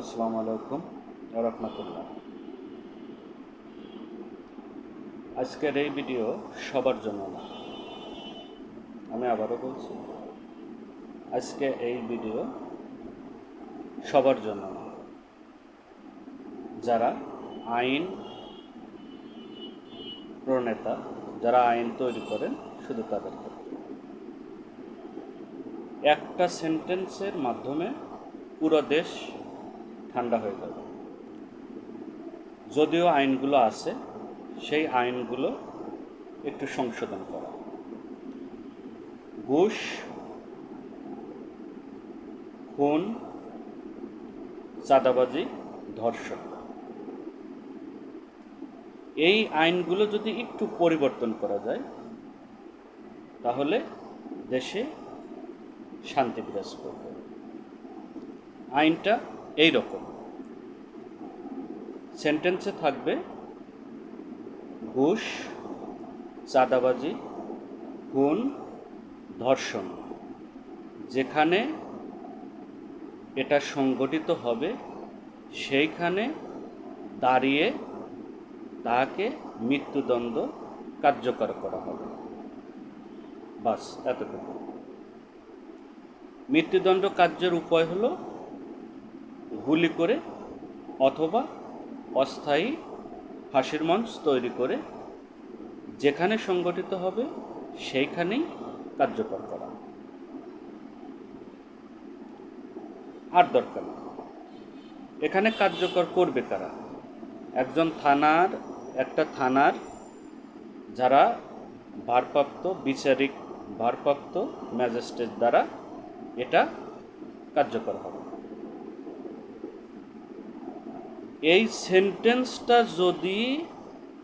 আসসালামু আলাইকুম রহমতুল্লাহ। আজকের এই ভিডিও সবার জন্য না। আমি আবারও বলছি, আজকে এই ভিডিও সবার জন্য না। যারা আইন প্রণেতা, যারা আইন তৈরি করেন, শুধু তাদের একটা সেন্টেন্সের মাধ্যমে পুরো দেশ ঠান্ডা হয়ে যাবে। যদিও আইনগুলো আছে, সেই আইনগুলো একটু সংশোধন করা। ঘুষ, খুন, চাঁদাবাজি, ধর্ষণ। এই আইনগুলো যদি একটু পরিবর্তন করা যায়, তাহলে দেশে শান্তি বিরাজ করবে। আইনটা এই রকম সেন্টেন্সে থাকবে, ঘুষ, চাঁদাবাজি, খুন, ধর্ষণ, যেখানে এটা সংগঠিত হবে, সেইখানে দাঁড়িয়ে তাকে মৃত্যুদণ্ড কার্যকর করা হবে। বাস, এতটুকু। মৃত্যুদণ্ড কার্যের উপায় হলো গুলি করে অথবা অস্থায়ী ফাঁসির মঞ্চ তৈরি করে যেখানে সংগঠিত হবে সেইখানেই কার্যকর করা। আর দরকার এখানে কার্যকর করবে কারা? একজন থানার, একটা থানার যারা ভারপ্রাপ্ত বিচারিক, ভারপ্রাপ্ত ম্যাজিস্ট্রেট দ্বারা এটা কার্যকর হবে। এই সেন্টেন্সটা যদি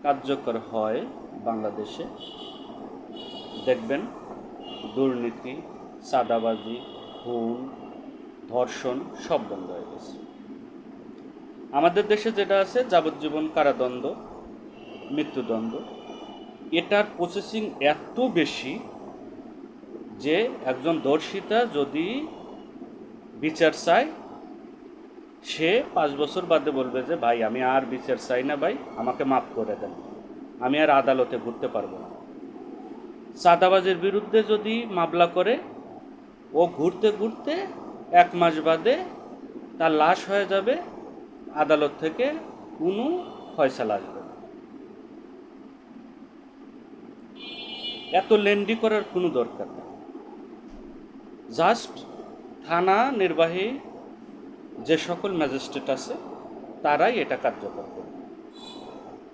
কার্যকর হয় বাংলাদেশে, দেখবেন দুর্নীতি, চাঁদাবাজি, খুন, ধর্ষণ সব বন্ধ হয়ে গেছে। আমাদের দেশে যেটা আছে, যাবজ্জীবন কারাদণ্ড, মৃত্যুদণ্ড, এটার প্রসেসিং এত বেশি যে একজন দর্শিতা যদি বিচার চায় সে পাঁচ বছর বাদে বলবে যে, ভাই, আমি আর বিচার চাই না ভাই, আমাকে মাফ করে দেন। আমি আর আদালতে ঘুরতে পারব না। চাঁদাবাজের বিরুদ্ধে যদি মামলা করে, ও ঘুরতে ঘুরতে এক মাস বাদে তার লাশ হয়ে যাবে, আদালত থেকে কোনো ফয়সালা আসবে না। এত লেন্ডি করার কোনো দরকার নেই। জাস্ট থানা নির্বাহী যে সকল ম্যাজিস্ট্রেট আছে, তারাই এটা কার্যকর করবে।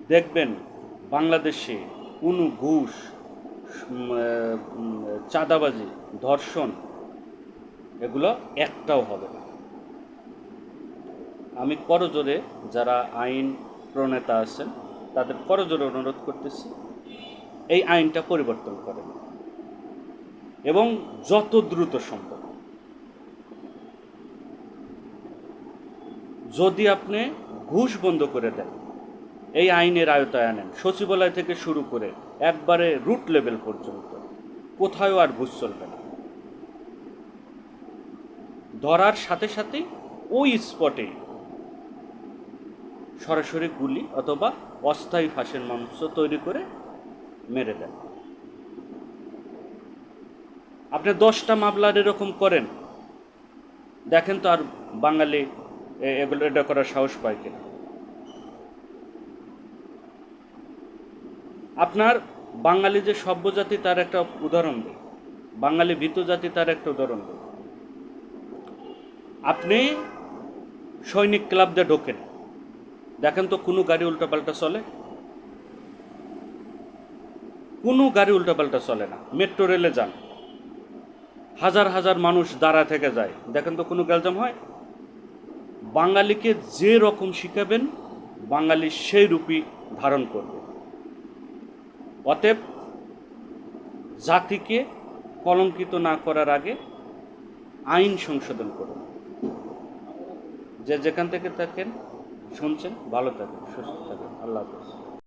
দেখবেন বাংলাদেশে কোনো ঘুষ চাঁদাবাজি, ধর্ষণ, এগুলো একটাও হবে না। আমি করজোরে যারা আইন প্রণেতা আছেন, তাদের করজোরে অনুরোধ করতেছি, এই আইনটা পরিবর্তন করেন। এবং যত দ্রুত সম্ভব। যদি আপনি ঘুষ বন্ধ করে দেন, এই আইনের আয়তায় আনেন, সচিবালয় থেকে শুরু করে একবারে রুট লেভেল পর্যন্ত কোথাও আর ঘুষ চলবে না। ধরার সাথে সাথেই ওই স্পটে সরাসরি গুলি অথবা অস্থায়ী ফাঁসের মাংস তৈরি করে মেরে দেন। আপনি দশটা মামলার এরকম করেন, দেখেন তো আর বাঙালি এগুলো এটা করার সাহস পায় কিনা। আপনার বাঙালি যে সভ্য জাতি তার একটা উদাহরণ দিই। বাঙালি ভীত জাতি, তার একটা উদাহরণ দিই। আপনি সৈনিক ক্লাব দিয়ে ঢোকেন। দেখেন তো কোনো গাড়ি উল্টাপাল্টা চলে। কোনো গাড়ি উল্টাপাল্টা চলে না। মেট্রো রেলে যান। হাজার হাজার মানুষ দাঁড়া থেকে যায়। দেখেন তো কোনো গ্যালজাম হয়? বাঙালিকে যে রকম শিখাবেন, বাঙালি সেই রূপই ধারণ করবে। অতএব জাতিকে কলঙ্কিত না করার আগে আইন সংশোধন করুন। যে যেখান থেকে থাকেন, শুনছেন, ভালো থাকেন, সুস্থ থাকেন। আল্লাহ হাফেজ।